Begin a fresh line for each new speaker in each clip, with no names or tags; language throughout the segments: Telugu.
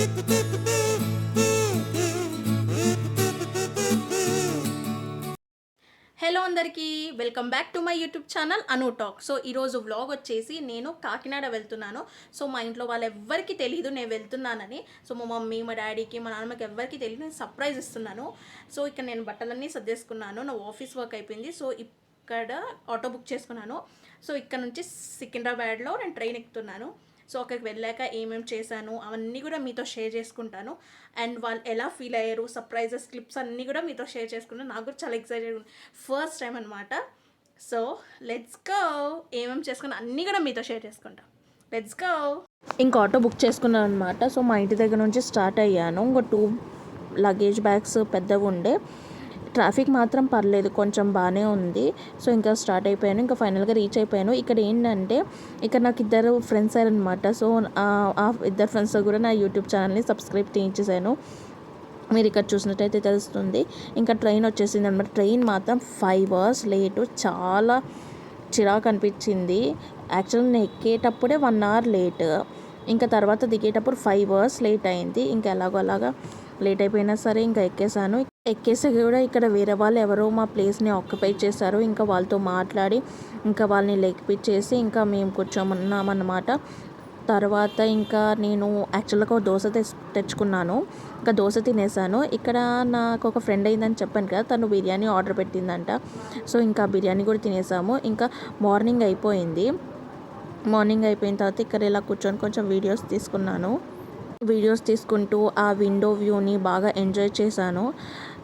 హలో అందరికీ welcome back to my YouTube channel Anu talk. So ఈరోజు వ్లాగ్ వచ్చేసి నేను కాకినాడ వెళ్తున్నాను. సో మా ఇంట్లో వాళ్ళు ఎవ్వరికి తెలియదు నేను వెళ్తున్నానని. సో మా మమ్మీ మా డాడీకి మా నాన్నమ్మకి ఎవ్వరికి తెలియదు నేను సర్ప్రైజ్ ఇస్తున్నాను. సో ఇక్కడ నేను బట్టలన్నీ సర్దేసుకున్నాను. నా ఆఫీస్ వర్క్ అయిపోయింది. సో ఇక్కడ ఆటో బుక్ చేసుకున్నాను. సో ఇక్కడ నుంచి సికింద్రాబాద్లో నేను ట్రైన్ ఎక్కుతున్నాను. సో అక్కడికి వెళ్ళాక ఏమేమి చేశాను అవన్నీ కూడా మీతో షేర్ చేసుకుంటాను. అండ్ వాళ్ళు ఎలా ఫీల్ అయ్యారు సర్ప్రైజెస్ క్లిప్స్ అన్నీ కూడా మీతో షేర్ చేసుకుంటాను. నాకు కూడా చాలా ఎక్సైటెడ్ ఉంది ఫస్ట్ టైం అనమాట సో లెట్స్ గో. ఏమేమి చేసుకున్నా అన్నీ కూడా మీతో షేర్ చేసుకుంటాం. Let's go. ఇంకా ఆటో బుక్ చేసుకున్నాను అనమాట సో మా ఇంటి దగ్గర నుంచి స్టార్ట్ అయ్యాను. ఇంకో టూ లగేజ్ బ్యాగ్స్ పెద్దవి ఉండే ట్రాఫిక్ మాత్రం పర్లేదు కొంచెం బాగానే ఉంది. సో ఇంకా స్టార్ట్ అయిపోయాను ఇంకా ఫైనల్గా రీచ్ అయిపోయాను. ఇక్కడ ఏంటంటే ఇక్కడ నాకు ఇద్దరు ఫ్రెండ్స్ అయ్యారనమాట సో ఆ- ఇద్దరు ఫ్రెండ్స్ కూడా నా యూట్యూబ్ ఛానల్ని సబ్స్క్రైబ్ చేయించేసాను మీరు ఇక్కడ చూసినట్టయితే తెలుస్తుంది. ఇంకా ట్రైన్ వచ్చేసింది అనమాట ట్రైన్ మాత్రం ఫైవ్ అవర్స్ లేటు చాలా చిరాకు అనిపించింది. యాక్చువల్గా నేను ఎక్కేటప్పుడే వన్ అవర్ లేట్. ఇంకా తర్వాత దిగేటప్పుడు ఫైవ్ అవర్స్ లేట్ అయింది. ఇంకా ఎలాగో అలాగా లేట్ అయిపోయినా సరే ఇంకా ఎక్కేసాను. ఎక్కేసాక కూడా ఇక్కడ వేరే వాళ్ళు ఎవరో మా ప్లేస్ని ఆక్యుపై చేశారు. ఇంకా వాళ్ళతో మాట్లాడి ఇంకా వాళ్ళని లెక్కిపించేసి ఇంకా మేము కూర్చోమన్నామన్నమాట. తర్వాత ఇంకా నేను యాక్చువల్గా ఒక దోశ తె తెచ్చుకున్నాను. ఇంకా దోశ తినేసాను. ఇక్కడ నాకు ఒక ఫ్రెండ్ అయిందని చెప్పాను కదా తను బిర్యానీ ఆర్డర్ పెట్టిందంట. సో ఇంకా బిర్యానీ కూడా తినేసాము. ఇంకా మార్నింగ్ అయిపోయింది. మార్నింగ్ అయిపోయిన తర్వాత ఇక్కడ ఇలా కూర్చొని కొంచెం వీడియోస్ తీసుకున్నాను. వీడియోస్ తీసుకుంటూ ఆ విండో వ్యూని బాగా ఎంజాయ్ చేశాను.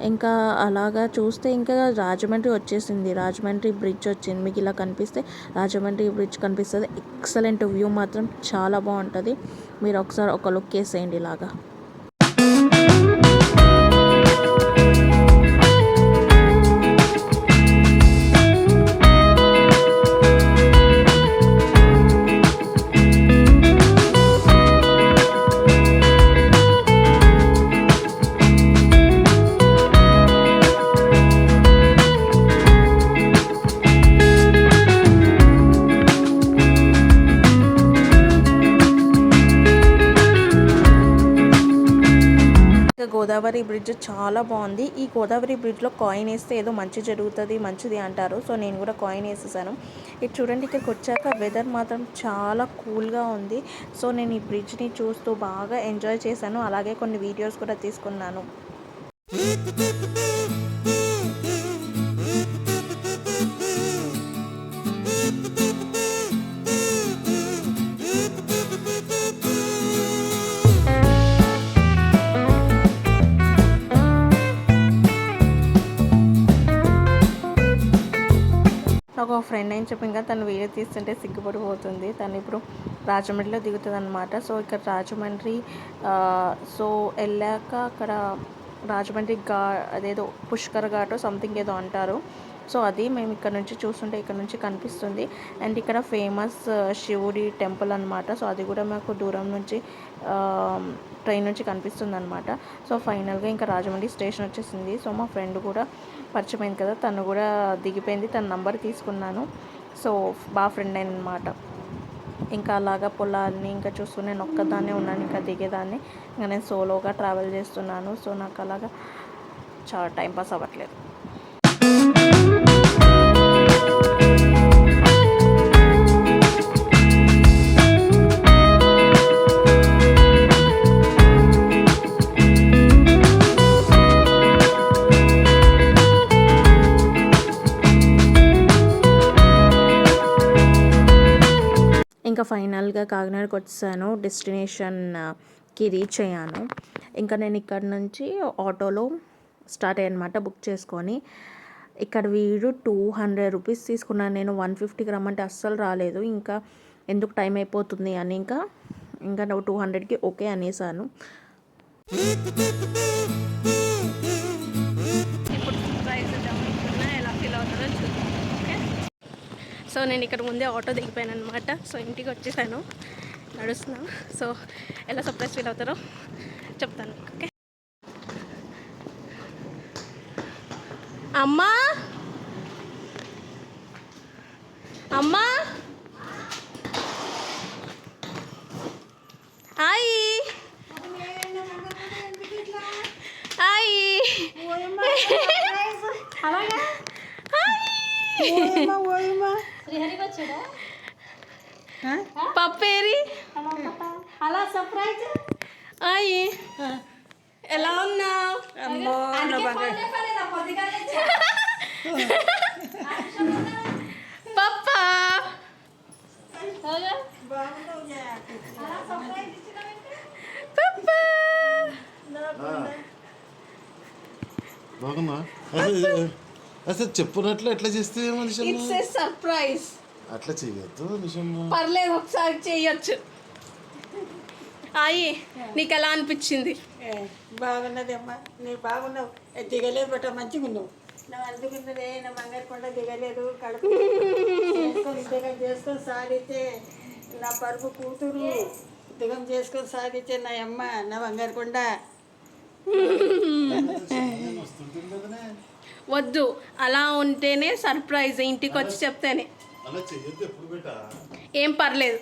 ఇంకా అలాగా చూస్తే ఇంకా రాజమండ్రి వచ్చేసింది. రాజమండ్రి బ్రిడ్జ్ వచ్చింది. మీకు ఇలా కనిపిస్తే రాజమండ్రి బ్రిడ్జ్ కనిపిస్తుంది. ఎక్సలెంట్ వ్యూ మాత్రం చాలా బాగుంటుంది. మీరు ఒకసారి ఒక లుక్ వేసేయండి ఇలాగా. గోదావరి బ్రిడ్జ్ చాలా బాగుంది. ఈ గోదావరి బ్రిడ్జ్లో కాయిన్ వేస్తే ఏదో మంచి జరుగుతుంది మంచిది అంటారు. సో నేను కూడా కాయిన్ వేసేసాను. ఇది చూడండి ఇక్కడికి వచ్చాక వెదర్ మాత్రం చాలా కూల్గా ఉంది. సో నేను ఈ బ్రిడ్జ్ని చూస్తూ బాగా ఎంజాయ్ చేశాను. అలాగే కొన్ని వీడియోస్ కూడా తీసుకున్నాను. ఫ్రెండ్ అని చెప్పి ఇంకా తను వీడియో తీస్తుంటే సిగ్గుపడిపోతుంది. తను ఇప్పుడు రాజమండ్రిలో దిగుతుంది అనమాట సో ఇక్కడ రాజమండ్రి సో వెళ్ళాక అక్కడ రాజమండ్రి ఘా అదేదో పుష్కర్ ఘాట్ సంథింగ్ ఏదో అంటారు. సో అది మేము ఇక్కడ నుంచి చూస్తుంటే ఇక్కడ నుంచి కనిపిస్తుంది. అండ్ ఇక్కడ ఫేమస్ శివుడి టెంపుల్ అనమాట సో అది కూడా మాకు దూరం నుంచి ట్రైన్ నుంచి కనిపిస్తుంది అనమాట సో ఫైనల్గా ఇంకా రాజమండ్రి స్టేషన్ వచ్చేసింది. సో మా ఫ్రెండ్ కూడా పరిచయమైంది కదా తను కూడా దిగిపోయింది. తన నంబర్ తీసుకున్నాను. సో బాగా ఫ్రెండ్ అనమాట ఇంకా అలాగా పొలాన్ని ఇంకా చూస్తూ నేను ఒక్కదాన్నే ఉన్నాను ఇంకా దిగేదాన్ని. ఇంకా నేను సోలోగా ట్రావెల్ చేస్తున్నాను. సో నాకు అలాగా చాలా టైం పాస్ అవ్వట్లేదు. ఇంకా ఫైనల్గా కాకినాడకి వచ్చాను డెస్టినేషన్కి రీచ్ అయ్యాను. ఇంకా నేను ఇక్కడ నుంచి ఆటోలో స్టార్ట్ అయ్యానమాట బుక్ చేసుకొని. ఇక్కడ వీడు టూ హండ్రెడ్ రూపీస్ తీసుకున్నాను నేను వన్ ఫిఫ్టీకి రమ్మంటే అస్సలు రాలేదు. ఇంకా ఎందుకు టైం అయిపోతుంది అని ఇంకా ఇంకా నువ్వు టూ హండ్రెడ్కి ఓకే అనేసాను. సో నేను ఇక్కడ ముందే ఆటో దిగిపోయాను అనమాట సో ఇంటికి వచ్చేసాను. నడుస్తున్నా. సో ఎలా సర్ప్రైజ్ ఫీల్ అవుతారో చెప్తాను. ఓకే అమ్మా! అమ్మా!
ఓయమ్మా
శ్రీహరికి వచ్చాడా
పప్పేరి
అలా పాప. అలా సర్ప్రైజ్
అయ్యి ఎలా ఉన్నావు
అమ్మో నా బంగారు
పప్ప పప్ప
బాగున్నా అసలు చెప్పునట్లు ఎట్లా చేస్తే మనిషి
ఇట్స్ ఏ సర్ప్రైజ్
అట్లా చేయొద్దు
పర్లేదు ఒకసారి చేయొచ్చు. అయ్యి నీకు ఎలా అనిపించింది?
ఏ, బాగున్నది అమ్మా నీవు బాగున్నావు. ఏ, దిగలేదు బట్ట మంచిగా ఉన్నావు. నువ్వు అందుకున్నదే నా బంగారు కొండ దిగలేదు కడుపు చేసుకొని దిగం చేసుకొని సాగితే నా పరుపు కూతురు. దిగం చేసుకొని సాగితే నా అమ్మ నా బంగారు కొండ.
వస్తుంటుంది కదనే
వద్దు అలా ఉంటేనే సర్ప్రైజ్ ఇంటికి వచ్చి చెప్తేనే. ఏం పర్లేదు.